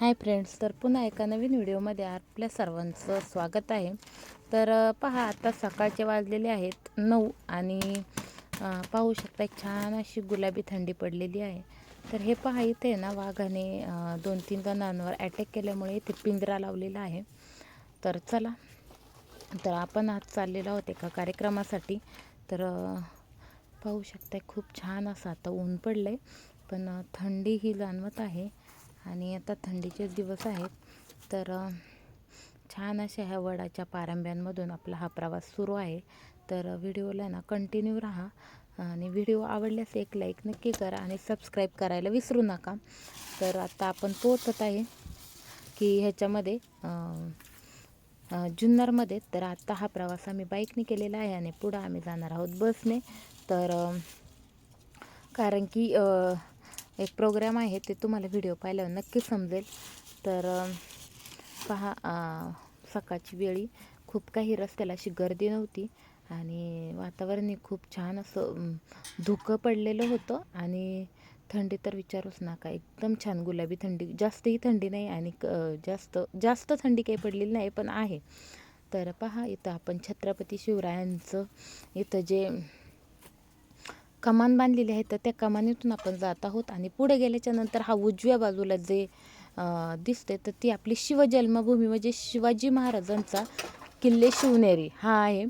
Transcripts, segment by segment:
Hi friends तर पुन्हा एका नवीन व्हिडिओमध्ये आपल्या सर्वांचं स्वागत आहे. तर पहा आता सकाळचे वाजलेले आहेत नऊ आणि पाहू शकता एक छान अशी गुलाबी थंडी पडलेली आहे. तर हे पहा इथे ना वाघाने दोन तीन जणांवर अटॅक केल्यामुळे इथे पिंजरा लावलेला आहे. तर चला तर आपण आज चाललेलो आहोत एका कार्यक्रमासाठी. तर पाहू शकता खूप छान असं आता ऊन पडलं आहे पण थंडी ही जाणवत आहे. आणि आता थंडीचेच दिवस आहेत तर छान अशा ह्या वडाच्या पारंब्यांमधून आपला हा प्रवास सुरू आहे. तर व्हिडिओला ना कंटिन्यू राहा आणि व्हिडिओ आवडल्यास एक लाईक नक्की करा आणि सबस्क्राईब करायला विसरू नका. तर आता आपण पोचत आहे की ह्याच्यामध्ये जुन्नरमध्ये. तर आत्ता हा प्रवास आम्ही बाईकने केलेला आहे आणि पुढं आम्ही जाणार आहोत बसने तर कारण की एक प्रोग्राम आहे ते तुम्हाला व्हिडिओ पाहिल्यावर नक्की समजेल. तर पहा सकाळची वेळी खूप काही रस्त्याला अशी गर्दी नव्हती आणि वातावरणही खूप छान असं धुकं पडलेलं होतं आणि थंडी तर विचारूच नका एकदम छान गुलाबी थंडी. जास्तही थंडी नाही आणि क जास्त जास्त थंडी काही पडलेली नाही पण आहे. तर पहा इथं आपण छत्रपती शिवरायांचं इथं जे कमान बांधलेली आहे तर त्या कमानीतून आपण जात आहोत. आणि पुढे गेल्याच्यानंतर हा उजव्या बाजूला जे दिसते तर ती आपली शिवजन्मभूमी म्हणजे शिवाजी महाराजांचा किल्ले शिवनेरी. हा आहे.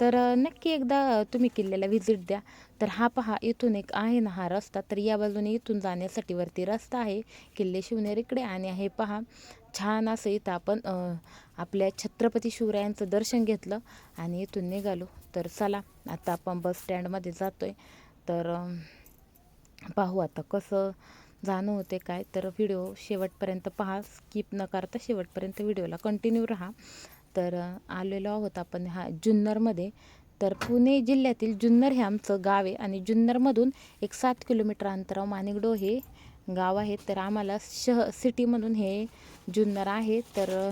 तर नक्की एकदा तुम्ही किल्ल्याला व्हिजिट द्या. तर हा पहा इथून एक आहे ना हा रस्ता. तर या बाजूने इथून जाण्यासाठी वरती रस्ता आहे किल्ले शिवनेरीकडे. आणि हे पहा छान असं इथं आपण आपल्या छत्रपती शिवरायांचं दर्शन घेतलं. आणि इथून निघालो. तर चला आता आपण बस स्टँडमध्ये जातो आहे तर पाहू आता कसं जाणं होते काय. तर व्हिडिओ शेवटपर्यंत पहा स्किप न करता शेवटपर्यंत व्हिडिओला कंटिन्यू राहा. तर आलेलो आहोत आपण हा जुन्नरमध्ये. तर पुणे जिल्ह्यातील जुन्नर हे आमचं गाव आहे आणि जुन्नरमधून एक सात किलोमीटर अंतरावर मानिकडो हे गाव आहे. तर आम्हाला शह सिटीमधून हे जुन्नर आहे. तर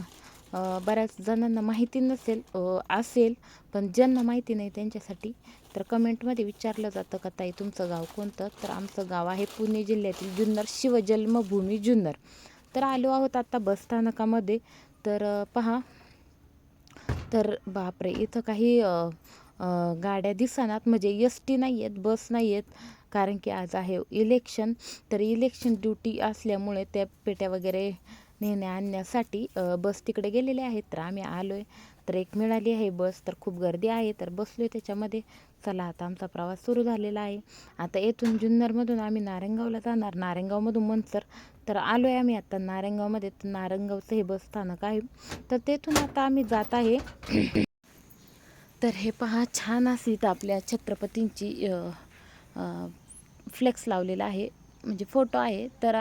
बऱ्याच जणांना माहिती नसेल असेल पण ज्यांना माहिती नाही त्यांच्यासाठी तर कमेंटमध्ये विचारलं जातं का ताई तुमचं गाव कोणतं? तर आमचं गाव आहे पुणे जिल्ह्यातील जुन्नर शिवजन्मभूमी जुन्नर. तर आलो आहोत आता बसस्थानकामध्ये तर पहा. तर बापरे इथं काही गाड्या दिसनात. म्हणजे एस टी नाही आहेत बस नाही आहेत कारण की आज आहे इलेक्शन. तर इलेक्शन ड्युटी असल्यामुळे त्या पेट्या वगैरे नेण्या आणण्यासाठी बस तिकडे गेलेले आहेत. तर आम्ही आलो आहे तर एक मिळाली आहे बस तर खूप गर्दी आहे तर बसलो आहे त्याच्यामध्ये. चला आता आमचा प्रवास सुरू झालेला आहे. आता येथून जुन्नरमधून आम्ही नारायणगावला जाणार. नारायणगावमधून मनसर तर आलो आहे आम्ही आता नारायणगावमध्ये तर नारायणगावचं हे बस स्थानक आहे. तर तेथून आता आम्ही जात आहे. तर हे पहा छान असे इथं आपल्या छत्रपतींची फ्लेक्स लावलेला आहे. म्हणजे फोटो आहे. तर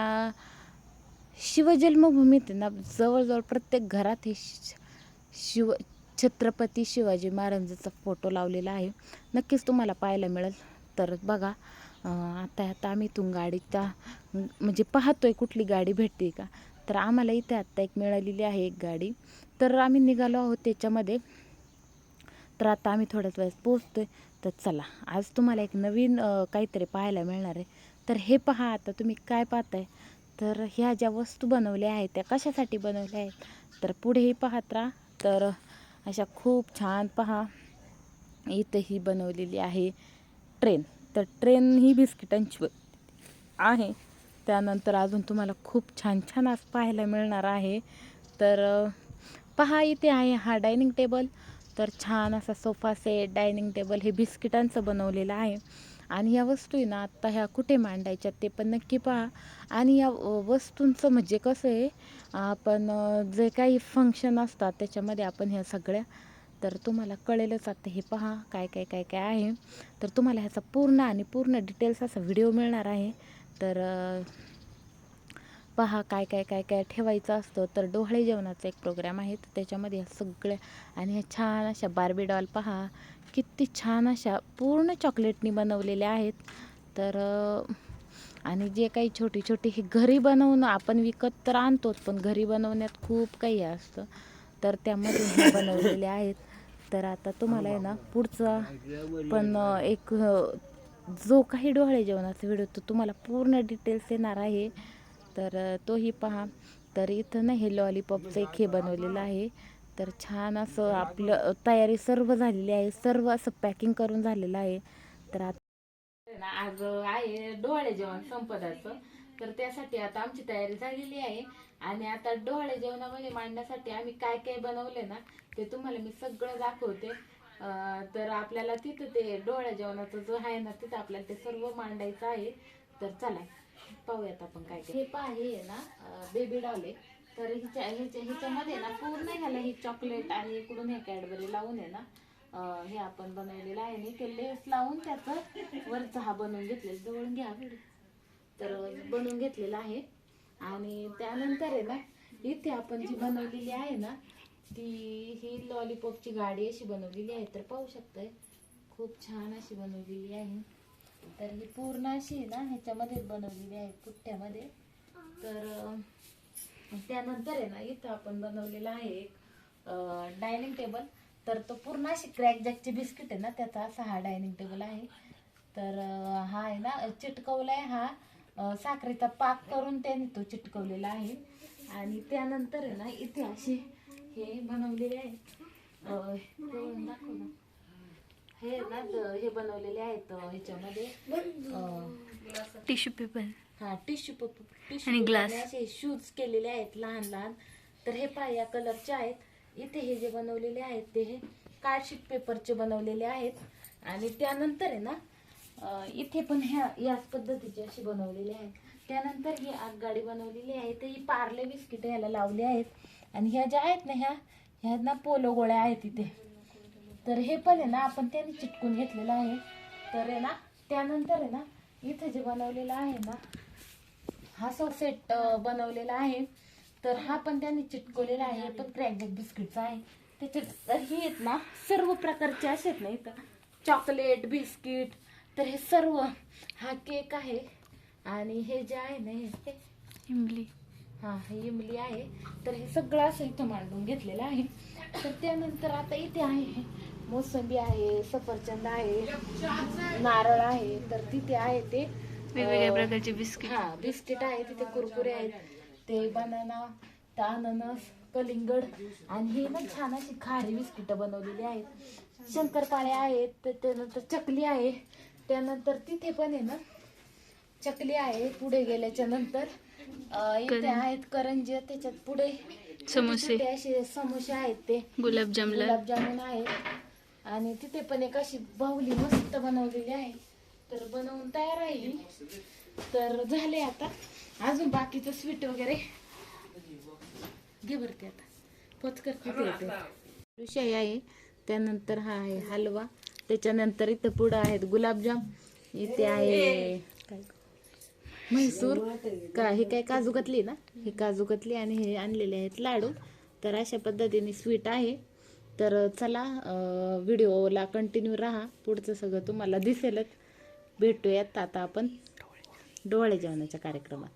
शिवजन्मभूमीत ना जवळजवळ प्रत्येक घरात हे श- शिव छत्रपती शिवाजी महाराजांचा फोटो लावलेला आहे. नक्कीच तुम्हाला पाहायला मिळेल. तर बघा आता आता आम्ही इथून गाडीचा म्हणजे पाहतोय कुठली गाडी भेटते का. तर आम्हाला इथे आत्ता एक मिळालेली आहे एक गाडी. तर आम्ही निघालो आहोत त्याच्यामध्ये. तर आता आम्ही थोड्याच वेळेस पोहोचतो आहे तर चला आज तुम्हाला एक नवीन काहीतरी पाहायला मिळणार आहे. तर हे पहा आता तुम्ही काय पाहताय? तर ह्या ज्या वस्तू बनवल्या आहेत त्या कशासाठी बनवल्या आहेत? तर पुढेही पाहत राहा. तर अशा खूप छान पहा. इथं ही बनवलेली आहे ट्रेन. तर ट्रेन ही बिस्किटांची आहे. त्यानंतर अजून तुम्हाला खूप छान छान आज पाहायला मिळणार आहे. तर पहा इथे आहे हा डायनिंग टेबल. तर छान असा सोफा सेट डायनिंग टेबल हे बिस्किटांचं बनवलेलं आहे. आणि या वस्तू आहे ना आत्ता ह्या कुठे मांडायच्या ते पण नक्की पहा. आणि या वस्तूंचं म्हणजे कसं आहे आपण जे काही फंक्शन असतात त्याच्यामध्ये आपण ह्या सगळ्या तर तुम्हाला कळेलच आता हे पहा काय काय काय काय आहे. तर तुम्हाला ह्याचा पूर्ण आणि पूर्ण डिटेल्स असा व्हिडिओ मिळणार आहे. तर पहा काय काय काय काय ठेवायचं असतं. तर डोहाळे जेवणाचा एक प्रोग्राम आहे. तर त्याच्यामध्ये ह्या सगळ्या आणि ह्या छान अशा बार्बी डॉल पहा. किती छान अशा पूर्ण चॉकलेटनी बनवलेल्या आहेत. तर आणि जे काही छोटी छोटी ही घरी बनवणं आपण विकत तर आणतोच पण घरी बनवण्यात खूप काही असतं. तर त्यामध्ये बनवलेले आहेत. तर आता तुम्हाला आहे ना पुढचा पण एक जो काही डोहाळे जेवणाचा व्हिडिओ तो तुम्हाला पूर्ण डिटेल्स येणार आहे. तर तोही पहा. तर इथं ना हे लॉलीपॉपचं एक हे बनवलेलं आहे. तर छान असं आपलं तयारी सर्व झालेली आहे. सर्व असं पॅकिंग करून झालेलं आहे. तर आता ना आज आहे डोळे जेवण संपदाचं. तर त्यासाठी आता आमची तयारी झालेली आहे. आणि आता डोळे जेवणामध्ये मांडण्यासाठी आम्ही काय काय बनवले ना ते तुम्हाला मी सगळं दाखवते. तर आपल्याला तिथं ते डोळ्या जेवणाचं जो आहे ना तिथं आपल्याला ते सर्व मांडायचं आहे. तर चला. पाहूयात आपण काय काय हे पहा हे आहे ना बेबी डॉल आहे. तर हिच्या ह्याच्या ह्याच्यामध्ये ना पूर्ण ह्याला ही चॉकलेट आणि इकडून हे कॅडबरी लावून आहे ना हे आपण बनवलेलं आहे. आणि ते लेस लावून त्याचं वरचा हा बनवून घेतलेलं जवळून घ्या तर बनवून घेतलेला आहे. आणि त्यानंतर आहे ना इथे आपण जी बनवलेली आहे ना ती ही लॉलीपॉपची गाडी अशी बनवलेली आहे. तर पाहू शकताय खूप छान अशी बनवलेली आहे. तर ही पूर्ण अशी आहे ना ह्याच्यामध्येच बनवलेली आहे पुठ्ठ्यामध्ये. तर त्यानंतर आहे ना इथं आपण बनवलेला आहे एक डायनिंग टेबल तर तो पूर्ण अशी क्रॅक जॅकची बिस्किट आहे ना त्याचा असा हा डायनिंग टेबल आहे. तर हा आहे ना चिटकवलाय हा साखरेचा पाक करून त्याने तो चिटकवलेला आहे. आणि त्यानंतर आहे ना इथे असे हे बनवलेले आहे. दाखव ना. हे ना द- हे बनवलेले आहेत अं, ह्याच्यामध्ये. अं, टिश्यू पेपर. हा टिश्यू पेपर टिश्यू आणि glass. असे शूज केलेले आहेत लहान लहान. तर हे पहा या कलरचे आहेत. इथे हे जे बनवलेले आहेत ते हे कार्डशीट पेपरचे बनवलेले आहेत. आणि त्यानंतर आहे ना अं, इथे पण ह्या याच पद्धतीचे असे बनवलेले आहेत. त्यानंतर ही आगगाडी बनवलेली आहे. तर ही पार्ले बिस्किट ह्याला लावले आहेत. आणि ह्या ज्या आहेत ना ह्या ह्या ना पोलो गोळ्या आहेत इथे. तर हे पण आहे ना आपण त्याने चिटकून घेतलेलं आहे. तर आहे ना त्यानंतर आहे ना इथे जे बनवलेलं आहे ना हा सेट बनवलेला आहे. तर हा पण त्यांनी चिटकवलेला आहे. पण क्रॅकजॅक बिस्किटचा आहे. त्याच्यात तर ही आहेत ना सर्व प्रकारचे असे आहेत ना इथं. चॉकलेट बिस्किट तर हे सर्व हा केक आहे. आणि हे जे आहे ना हे इमली. हा हे इमली आहे. तर हे सगळं असं इथं मांडून घेतलेलं आहे. तर त्यानंतर आता इथे आहे. मोसंबी आहे सफरचंद आहे नारळ आहे तर तिथे आहे ते वेगवेगळ्या प्रकारचे बिस्किट. हा बिस्किट आहे तिथे कुरकुरे आहेत ते बनाना अननस कलिंगड आणि हे ना छान अशी खारी बिस्किट बनवलेली आहेत. शंकरपाळे आहेत तर त्यानंतर चकली आहे त्यानंतर तिथे पण आहे ना चकली आहे पुढे गेल्याच्यानंतर इथे आहेत करंजी त्याच्यात पुढे समोसे. असे समोसे आहेत ते. गुलाबजामला गुलाबजामुन आहेत आणि तिथे पण एक अशी बाहुली मस्त बनवलेली आहे. तर बनवून तयार आहे तर झाले आता. अजून बाकीचं स्वीट वगैरे. घे भरते आता. पोचकर किती येते शाही आहे. त्यानंतर हा आहे हलवा. त्याच्यानंतर इथं पुढं आहेत गुलाबजाम. इथे आहे काय म्हैसूर. का हे काय काजू कतली ना? हे काजू कतली आणि हे आणलेले आहेत लाडू. तर अशा पद्धतीने स्वीट आहे. तर चला व्हिडिओला कंटिन्यू राहा. पुढचं सगळं तुम्हाला दिसेलच. भेटूयात आता आपण डोळे जेवणाच्या कार्यक्रमात.